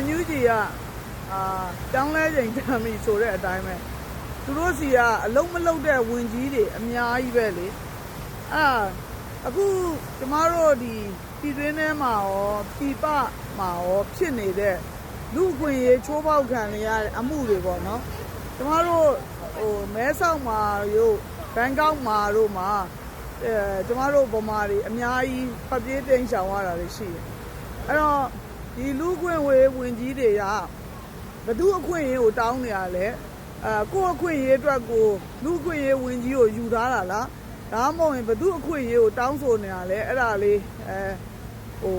NUG ကအာတောင်းလဲချိန်တမ်းပြီဆိုတဲ့အတိုင်းပဲသူတို့စီကအလုံးမလုံးတဲ့ဝင်ကြီးတွေအများကြီးပဲလေအာအခုကျမတို့ဒီပြည်တွင်းထဲမှာရောပြည်ပမှာရောဖြစ်နေတဲ့လူအခွင့်အရေးချိုးဖောက်ခံရတဲ့အမှုတွေပေါ့နော်ကျမတို့ဟိုမဲဆောက်မှာရို့ဘန်ကောက်မှာတို့မှာအဲကျမတို့ဗမာတွေအများကြီးဖတ်ပြေးတိန်ရှောင်ရတာတွေရှိတယ်အဲ့တော့ ဒီလူအခွင့်အရေးဝင်ကြီးတွေကဘသူအခွင့်အရေးကိုတောင်းနေရလဲအဲကိုယ့်အခွင့်အရေးအတွက်ကိုလူအခွင့်အရေးဝင်ကြီးကိုယူထားတာလားဒါမှမဟုတ်ရင်ဘသူအခွင့်အရေးကိုတောင်းဆိုနေရလဲအဲ့ဒါလေးအဲဟို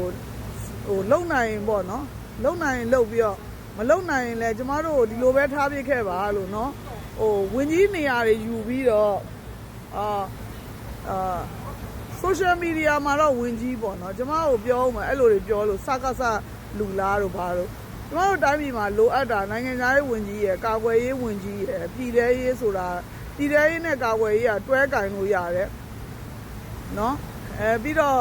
ဟိုလုံနိုင်ရင်ပေါ့နော်လုံနိုင်ရင်လုံပြီးတော့မလုံနိုင်ရင်လည်းကျမတို့ဒီလိုပဲထားပြခဲ့ပါလို့နော်ဟိုဝင်ကြီးနေရာတွေယူပြီးတော့အာအာ social media မှာတော့ဝင်ကြီးပေါ့နော်ကျမတို့ပြောဦးမယ်အဲ့လိုတွေပြောလို့စကားစ လူလားတို့ဘာလို့ကျမတို့တိုင်းပြည်မှာလိုအပ်တာနိုင်ငံသားရေးဝန်ကြီးရယ်ကာကွယ်ရေးဝန်ကြီးရယ်ပြည်ထရေးဆိုတာပြည်ထရေးနဲ့ကာကွယ်ရေးကတွဲကင်လို့ရတယ်နော်အဲပြီးတော့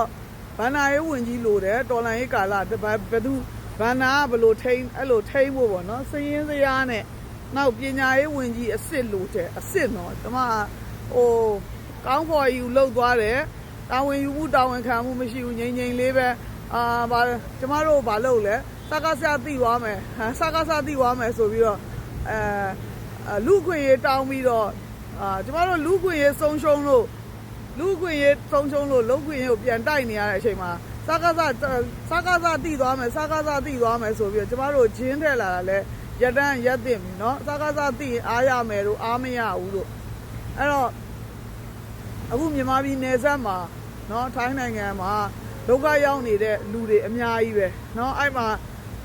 ဗန္နာရေးဝန်ကြီးလိုတယ်တော်လန်ရေးကာလတပတ်ဘယ်သူဗန္နာကဘယ်လိုထိန်းအဲ့လိုထိန်းဖို့ပေါ့နော်စည်ရင်းစရာနဲ့နောက်ပညာရေးဝန်ကြီးအစ်စ်လိုတယ်အစ်စ်နော်ကျမဟိုကောင်းဖော်ယူလှုပ်သွားတယ်တာဝန်ယူမှုတာဝန်ခံမှုမရှိဘူးငြိမ်ငြိမ်လေးပဲ အာဗာကျမတို့ဘာလုပ်လဲ စကားဆရာသိသွားမယ်ဟမ်စကားဆရာသိသွားမယ်ဆိုပြီးတော့အဲအဲလူခွင့်ရေးတောင်းပြီးတော့အာကျမတို့လူခွင့်ရေးဆုံးရှုံးလို့လူခွင့်ရေးဆုံးရှုံးလို့လူခွင့်ရေးကိုပြန်တိုက်နေရတဲ့အချိန်မှာစကားဆစကားဆသိသွားမယ်စကားဆသိသွားမယ်ဆိုပြီးတော့ကျမတို့ဂျင်းထည့်လာတာလဲရက်တန်းရက်တင်ပြီเนาะစကားဆသိရင်အားရမယ်လို့အားမရဘူးလို့အဲ့တော့အခုမြန်မာပြည်နယ်စပ်မှာเนาะထိုင်းနိုင်ငံမှာ ဒုက္ခရောက်နေတဲ့လူတွေအများကြီးပဲเนาะအဲ့မှာ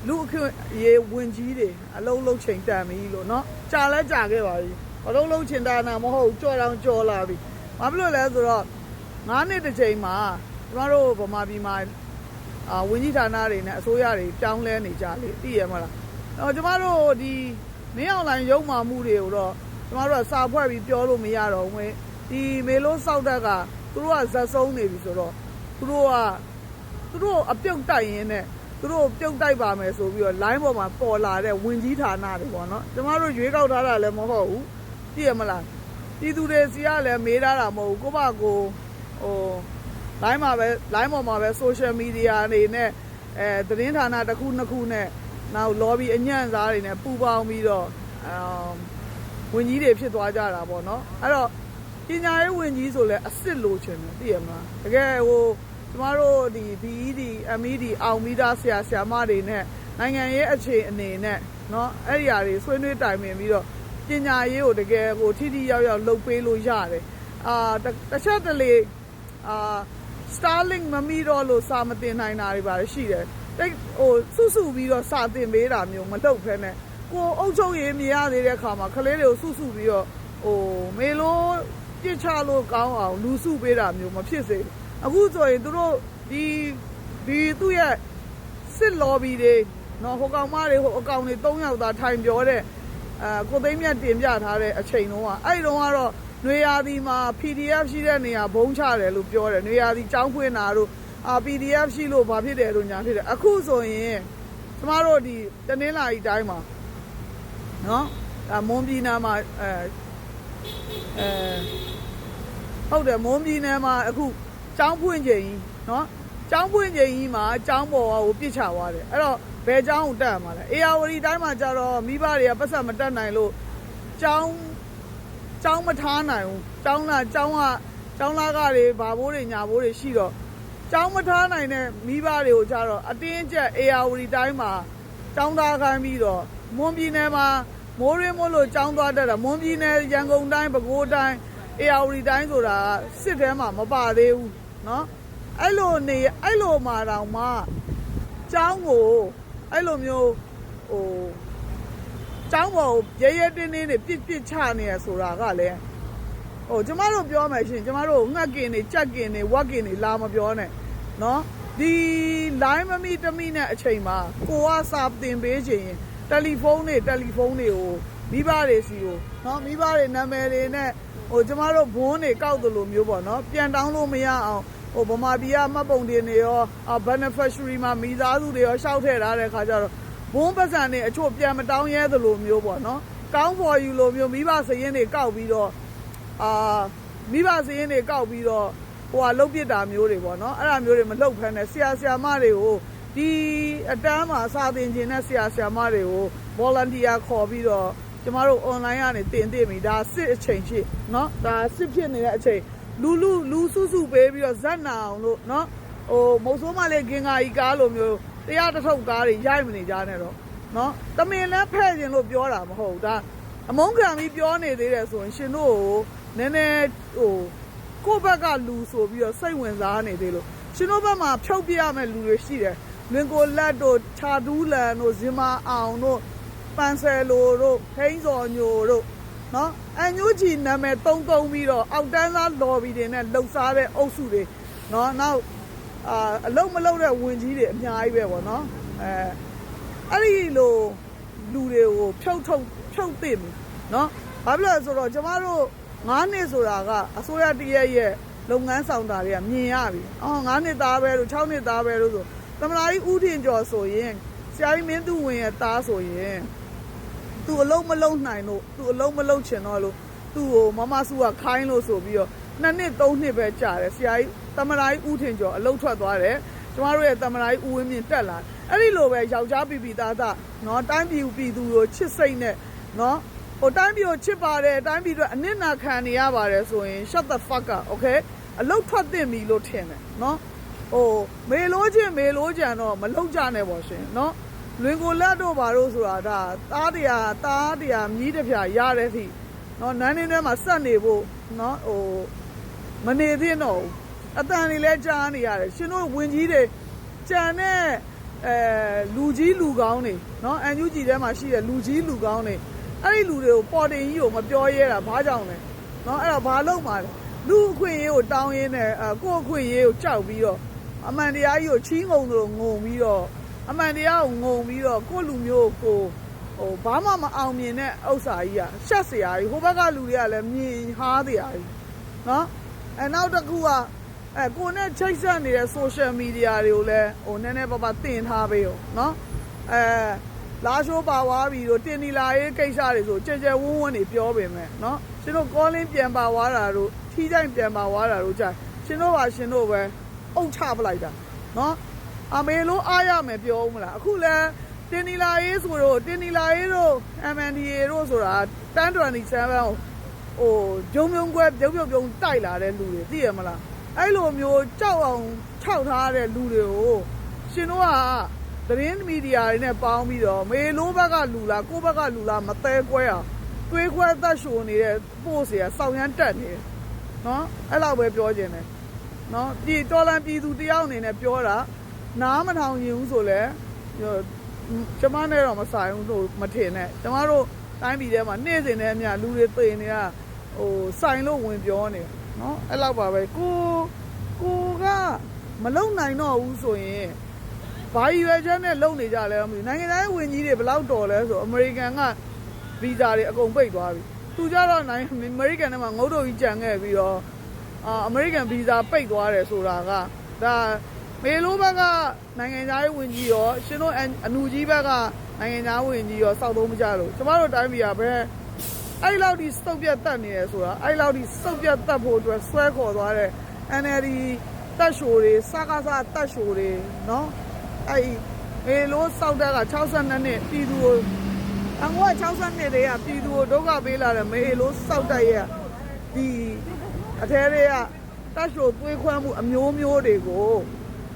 လူအခွင့်အရေးဝင်ကြီးတွေအလုံးလုံးချိန်တန်ပြီလို့เนาะကြာလဲကြာခဲ့ပါပြီအလုံးလုံးချိန်တန်တာမဟုတ်ကြော်တောင်ကြော်လာပြီဘာဖြစ်လို့လဲဆိုတော့9နှစ်တစ်ချိန်မှာကျမတို့ဗမာပြည်မှာအာဝင်ကြီးဌာနတွေနဲ့အစိုးရတွေပြောင်းလဲနေကြလေသိရမလားအော်ကျမတို့ဒီမင်းအောင်လိုင်းရုံမှမှုတွေကိုတော့ကျမတို့ကစာဖွဲ့ပြီးပြောလို့မရတော့ဘူးဝင်ဒီမေလို့စောက်တက်ကသူတို့ကဇက်ဆုံးနေပြီဆိုတော့ သူတို့ကသူတို့အပြုတ်တိုက်ရင်းနဲ့သူတို့ပြုတ်တိုက်ပါမယ်ဆိုပြီးတော့ line ပေါ်မှာပေါ်လာတဲ့ဝင်ကြီးဌာနတွေပေါ့နော်ကျမတို့ရွေးကောက်ထားတာလည်းမဟုတ်ဘူးသိရမလားပြည်သူတွေစီကလည်းမေးထားတာမဟုတ်ဘူးကိုယ့်ဘာကိုဟို line မှာပဲ line ပေါ်မှာပဲ social media အနေနဲ့အဲသတင်းဌာနတစ်ခုနှစ်ခုနဲ့နောက် lobby အညံ့စားတွေနဲ့ပူးပေါင်းပြီးတော့အမ်ဝင်ကြီးတွေဖြစ်သွားကြတာပေါ့နော်အဲ့တော့ပညာရေးဝင်ကြီးဆိုလဲအစ်စ်လိုချင်တယ်သိရမလားတကယ်ဟို ကျမတို့ဒီ BED MED အောင်မိသားဆရာဆရာမတွေနဲ့နိုင်ငံရေးအခြေအနေနဲ့เนาะအဲ့ဒီအရာတွေဆွေးနွေးတိုင်ပင်ပြီးတော့ပညာရေးကိုတကယ်ဟိုထိထိရောက်ရောက်လုပ်ပေးလို့ရတယ်အာတတစ်ချက်တလေအာ Starlink မမီတော့လို့စာမတင်နိုင်တာတွေပါရှိတယ်တိတ်ဟိုစုစုပြီးတော့စာတင်ပေးတာမျိုးမလုပ်ဖ ೇನೆ ကိုအုပ်ချုပ်ရေးမရသေးတဲ့အခါမှာကလေးတွေကိုစုစုပြီးတော့ဟိုမေလို့ပြစ်ချလို့ကောင်းအောင်လူစုပေးတာမျိုးမဖြစ်စေဘူး အခုဆိုရင်သူတို့ဒီဒီသူ့ရဲ့စစ်လော်ဘီတွေနော်ဟိုကောင်မတွေဟိုအကောင်တွေ၃ယောက်သာထိုင်ပြောတဲ့အဲကိုသိန်းမြတ်တင်ပြထားတဲ့အချိန်တုန်းကအဲ့ဒီတုန်းကတော့နွေရာသီမှာ PDF ရှိတဲ့နေရာဘုံချတယ်လို့ပြောတယ်နွေရာသီចောင်းဖွင့်တာတို့အာ PDF ရှိလို့ဘာဖြစ်တယ်လို့ညာဖြစ်တယ်အခုဆိုရင်ကျမတို့ဒီတနင်္လာရီတိုင်းမှာနော်အမွန်ပြည်နာမှာအဲအဲဟုတ်တယ်မုံပြည်နယ်မှာအခု ကျောင်းပွင့်ချိန်ကြီးနော်ကျောင်းပွင့်ချိန်ကြီးမှာကျောင်းပေါ်ကိုပြစ်ချသွားတယ်အဲ့တော့ဘယ်ကျောင်းကိုတက်ရမှာလဲအေယာဝတီတိုင်းမှာကြတော့မိဘတွေကပတ်စံမတက်နိုင်လို့ကျောင်းကျောင်းမထားနိုင်ဘူးကျောင်းလာကျောင်းကကျောင်းလာကတွေဘာဘိုးတွေညာဘိုးတွေရှိတော့ကျောင်းမထားနိုင်တဲ့မိဘတွေကိုကြတော့အတင်းကျပ်အေယာဝတီတိုင်းမှာကျောင်းသားခိုင်းပြီးတော့မွန်ပြည်နယ်မှာမိုးရင်းမို့လို့ကျောင်းသွားတတ်တာမွန်ပြည်နယ်ရန်ကုန်တိုင်းပဲခူးတိုင်းအေယာဝတီတိုင်းဆိုတာစစ်ထဲမှာမပါသေးဘူး နော်အဲ့လိုနေအဲ့လိုမှာတောင်မှចောင်းကိုအဲ့လိုမျိုးဟိုចောင်းပေါ်ကိုရဲရဲတင်းတင်းနဲ့ပြစ်ပြစ်ချနေရဆိုတာကလည်းဟိုကျမတို့ပြောမယ်ရှင်ကျမတို့ငှက်ကင်နေကြက်ကင်နေဝက်ကင်နေလာမပြောနဲ့နော်ဒီ line မမီတမိနဲ့အချိန်မှာကိုကစာတင်ပေးခြင်းတယ်လီဖုန်းတွေတယ်လီဖုန်းတွေကို မိဘတွေစီကိုနော်မိဘတွေနာမည်တွေနဲ့ဟိုကျမတို့ဘွန်းတွေကောက်တယ်လို့မျိုးပေါ့နော်ပြန်တောင်းလို့မရအောင်ဟိုဗမာပြည်ကမှတ်ပုံတင်တွေရောအာ beneficiary မှာမိသားစုတွေရောရှောက်ထည့်ထားတဲ့ခါကျတော့ဘွန်းပတ်စံတွေအချို့ပြန်မတောင်းရဲတယ်လို့မျိုးပေါ့နော်ကောင်းပေါ်ယူလို့မျိုးမိဘစရင်တွေကောက်ပြီးတော့အာမိဘစရင်တွေကောက်ပြီးတော့ဟိုဟာလှုပ်ပြစ်တာမျိုးတွေပေါ့နော်အဲ့ဒါမျိုးတွေမလှုပ်ဖမ်းနဲ့ဆရာဆရာမတွေကိုဒီအတန်းမှာစာသင်ခြင်းနဲ့ဆရာဆရာမတွေကို volunteer ခေါ်ပြီးတော့ ကျမတို့ online ကနေတင်သိပြီဒါစစ်အချိန်ဖြစ်เนาะဒါစစ်ဖြစ်နေတဲ့အချိန်လူလူလူစုစုပေးပြီးတော့ဇက်နာအောင်လို့เนาะဟိုမုတ်ဆိုးမလေးဂင်္ဂါကြီးကားလိုမျိုးတရားတစ်ထုပ်ကားတွေရိုက်မနေကြနဲ့တော့เนาะတမင်လဲဖဲ့ခြင်းလို့ပြောတာမဟုတ်ဘူးဒါအမုန်းခံပြီးပြောနေသေးတယ်ဆိုရင်ရှင်တို့ကိုနည်းနည်းဟိုကိုယ့်ဘက်ကလူဆိုပြီးတော့စိတ်ဝင်စားနေသေးလို့ရှင်တို့ဘက်မှာဖြုတ်ပြရမယ့်လူတွေရှိတယ်လွင်ကိုလက်တို့ခြာဒူးလန်တို့ဇင်မာအောင်တို့ ပန်ဆယ်လိုတို့ဟိန်းစော်ညိုတို့နော်အန်ညူဂျီနာမည်တုံးတုံးပြီးတော့အောက်တန်းသားလော်ဘီတွေနဲ့လှုပ်ရှားတဲ့အုပ်စုတွေနော်နောက်အာအလုံးမလုံးတဲ့ဝင်ကြီးတွေအများကြီးပဲပေါ့နော်အဲအဲ့ဒီလိုလူတွေကိုဖြုတ်ထုတ်ဖြုတ်သိပြီနော်ဘာဖြစ်လို့လဲဆိုတော့ကျမတို့9နှစ်ဆိုတာကအစိုးရတရက်ရဲ့လုပ်ငန်းဆောင်တာတွေကမြင်ရပြီအော်9နှစ်သားပဲလို့6နှစ်သားပဲလို့ဆိုသမလာကြီးဦးထင်ကျော်ဆိုရင်ဆရာကြီးမင်းသူဝင်ရဲ့သားဆိုရင် သူအလုံးမလုံးနိုင်လို့သူအလုံးမလုံးချင်တော့လို့သူ့ကိုမမစုကခိုင်းလို့ဆိုပြီးတော့နှစ်နှစ်သုံးနှစ်ပဲကြာတယ်ဆရာကြီးတမရာကြီးဦးထင်ကျော်အလုံးထွက်သွားတယ်ကျမတို့ရဲ့တမရာကြီးဦးဝင်းမြင့်တက်လာအဲ့ဒီလိုပဲယောက်ျားပြည်ပြည်သားသားနော်တိုင်းပြည်ပြည်သူကိုချစ်စိတ်နဲ့နော်ဟိုတိုင်းပြည်ကိုချစ်ပါတယ်တိုင်းပြည်အတွက်အနစ်နာခံနေရပါတယ်ဆိုရင် shut the fuck up okay အလုတ်ထွက်သင့်ပြီလို့ထင်တယ်နော်ဟိုမေလိုချင်မေလိုချင်တော့မလုတ်ကြနဲ့ပေါ့ရှင်နော် လွင်ကိုလက်တို့ဘာလို့ဆိုတာဒါသားတရားသားတရားမြည်တစ်ဖြာရတဲ့အထိเนาะနန်းနေထဲမှာစက်နေဖို့เนาะဟိုမနေသေးတော့ဘူးအတန်တွေလည်းကြားနေရတယ်ရှင်တို့ဝင်ကြီးတွေကြံတဲ့အဲလူကြီးလူကောင်းတွေเนาะအန်ယူဂျီထဲမှာရှိတဲ့လူကြီးလူကောင်းတွေအဲ့ဒီလူတွေကိုပေါ်တင်ကြီးကိုမပြောရဲတာဘာကြောင့်လဲเนาะအဲ့ဒါဘာလို့မှလဲလူအခွင့်အရေးကိုတောင်းရင်းနဲ့အကိုယ့်အခွင့်အရေးကိုကြောက်ပြီးတော့အမှန်တရားကြီးကိုချီးငုံလို့ငုံပြီးတော့ အမှန်တရားကိုငုံပြီးတော့ကိုယ့်လူမျိုးကိုဟိုဘာမှမအောင်မြင်တဲ့ဥစ္စာကြီးอ่ะရှက်เสียကြီးဟိုဘက်ကလူတွေကလည်းမြင်ဟားเสียကြီးเนาะအဲနောက်တစ်ခုကအဲကိုနဲ့ချိတ်ဆက်နေတဲ့ social media တွေကိုလည်းဟိုနည်းနည်းပါးပါးတင်ထားပေးရောเนาะအဲလာရှိုးပါဝါပြီးတော့တင်နီလာရေးကိစ္စတွေဆိုကြဲကြဲဝန်းဝန်းနေပြောပေမဲ့เนาะရှင်တို့ calling ပြန်ပါဝါတာတို့ထီးတိုင်းပြန်ပါဝါတာတို့ကြာရှင်တို့ပါရှင်တို့ပဲအုတ်ချပလိုက်တာเนาะ အမေလို့အားရမယ်ပြောဦးမလားအခုလဲတင်နီလာရေးဆိုတော့တင်နီလာရေးတို့ MNDA တို့ဆိုတာတန်း27ကိုဟိုဂျုံမြုံကွဲပြုံးပြုံးပြုံးတိုက်လာတဲ့လူတွေသိရမလားအဲ့လိုမျိုးကြောက်အောင်ခြောက်ထားတဲ့လူတွေကိုရှင်တို့ကသတင်းမီဒီယာတွေနဲ့ပေါင်းပြီးတော့မေလို့ဘက်ကလူလားကိုယ့်ဘက်ကလူလားမသေးကွဲအောင်တွေးခွဲသက်ရှိုးနေတဲ့ပို့เสียစောင်းရမ်းတက်နေတယ်နော်အဲ့လောက်ပဲပြောခြင်းတယ် နော်ပြည်တော်လန်ပြည်သူတယောက်အနေနဲ့ပြောတာ နားမထောင်ရင်ဘူးဆိုလဲဟိုကျမနဲ့တော့မဆိုင်ဘူးလို့မထင်နဲ့ကျမတို့တိုင်းပြည်ထဲမှာနေ့စဉ်နဲ့အမျှလူတွေသိနေတာဟိုဆိုင်လို့ဝင်ပြောနေနော်အဲ့လောက်ပါပဲကိုကိုကမလုံနိုင်တော့ဘူးဆိုရင်ဘာရွယ်ချက်နဲ့လုံနေကြလဲမသိဘူးနိုင်ငံတိုင်းဝင်ကြီးတွေဘယ်လောက်တော်လဲဆိုအမေရိကန်ကဗီဇာတွေအကုန်ပိတ်သွားပြီသူကြတော့နိုင်အမေရိကန်ထဲမှာငုတ်တုတ်ကြီးကြံခဲ့ပြီးတော့အာအမေရိကန်ဗီဇာပိတ်သွားတယ်ဆိုတာကဒါ မေလိုဘက်ကနိုင်ငံသားရေးဝန်ကြီးရောရှင်တို့အနူကြီးဘက်ကနိုင်ငံသားဝန်ကြီးရောစောက်သုံးမကြလို့ကျမတို့တိုင်းပြည်ကဘယ်အဲ့လောက်ဒီစုပ်ပြတ်တက်နေတယ်ဆိုတာအဲ့လောက်ဒီစုပ်ပြတ်တက်ဖို့အတွက်ဆွဲခေါ်သွားတဲ့ NLD တက်ရှိုတွေစကားစတက်ရှိုတွေနော်အဲ့မေလိုစောက်တက်က62နှစ်ပြည်သူကိုအငွေ62နှစ်တည်းကပြည်သူကိုဒုက္ခပေးလာတဲ့မေလိုစောက်တက်ရဲ့ဒီအထဲတွေကတတ်ရှိုသွေးခွမ်းမှုအမျိုးမျိုးတွေကို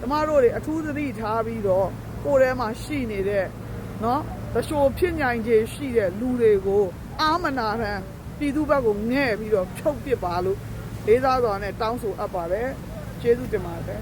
ကျမတို့တွေအထူးသတိထားပြီးတော့ကိုယ်ထဲမှာရှိနေတဲ့နော်တရှိုဖြစ်ညိုင်ခြေရှိတဲ့လူတွေကိုအာမနာထံပြည်သူဘက်ကိုငဲ့ပြီးတော့ဖြုတ်ပစ်ပါလို့လေးစားစွာနဲ့တောင်းဆိုအပ်ပါတယ်ကျေးဇူးတင်ပါတယ်